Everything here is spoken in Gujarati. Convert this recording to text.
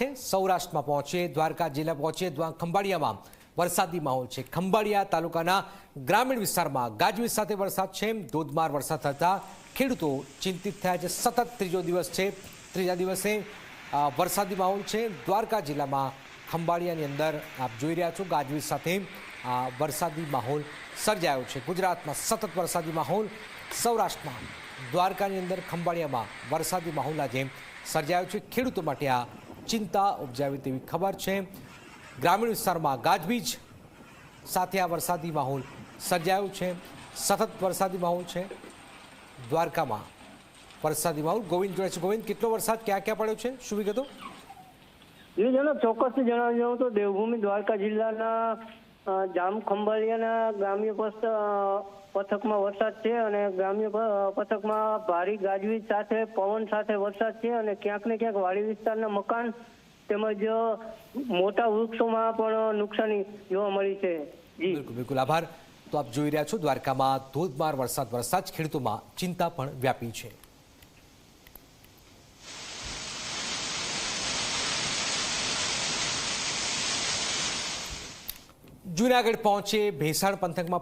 છે. સૌરાષ્ટ્રમાં પહોંચે, દ્વારકા જિલ્લા પહોંચે, દ્વા- ખંભાળિયામાં વરસાદી માહોલ છે. ખંભાળિયા તાલુકાના ગ્રામીણ વિસ્તારમાં ગાજવીજ સાથે વરસાદ છે. ધોધમાર વરસાદ થતા ખેડૂતો ચિંતિત થયા છે. સતત ત્રીજો દિવસ છે. ત્રીજા દિવસે વરસાદી માહોલ છે. દ્વારકા જિલ્લામાં ખંભાળિયાની અંદર આપ જોઈ રહ્યા છો, ગાજવીજ સાથે વરસાદી માહોલ સર્જાયો છે. ગુજરાતમાં સતત વરસાદી માહોલ, સૌરાષ્ટ્રમાં દ્વારકાની અંદર ખંભાળિયામાં વરસાદી માહોલ આજે સર્જાયો છે. ખેડૂતો માટે આ ચિંતા ઉપજાવી તેવી ખબર છે. ગ્રામીણ વિસ્તારમાં ગાજવીજ સાથે આ વરસાદી માહોલ સર્જાયો છે. સતત વરસાદી માહોલ છે. દ્વારકામાં વરસાદી માહોલ. ગોવિંદ જોડે છે. ગોવિંદ, કેટલો વરસાદ ક્યાં ક્યાં પડ્યો છે? શું વિગતો? ચોક્કસ જણાવી દઉં તો દેવભૂમિ દ્વારકા જિલ્લાના જામ ખંભાળિયાના ગ્રામ્ય પથકમાં વરસાદ છે અને ગ્રામ્ય પથકમાં ભારે ગાજવીજ સાથે, પવન સાથે વરસાદ છે અને ક્યાંક ને ક્યાંક વાડી વિસ્તારના મકાન તેમજ મોટા વૃક્ષોમાં પણ નુકસાની જોવા મળી છે. બિલકુલ બિલકુલ. આભાર. તો આપ જોઈ રહ્યા છો દ્વારકામાં ધોધમાર વરસાદ વરસાદ ખેડૂતોમાં ચિંતા પણ વ્યાપી છે. જુનાગઢ પહોંચે ભેસાણ પંથકમાં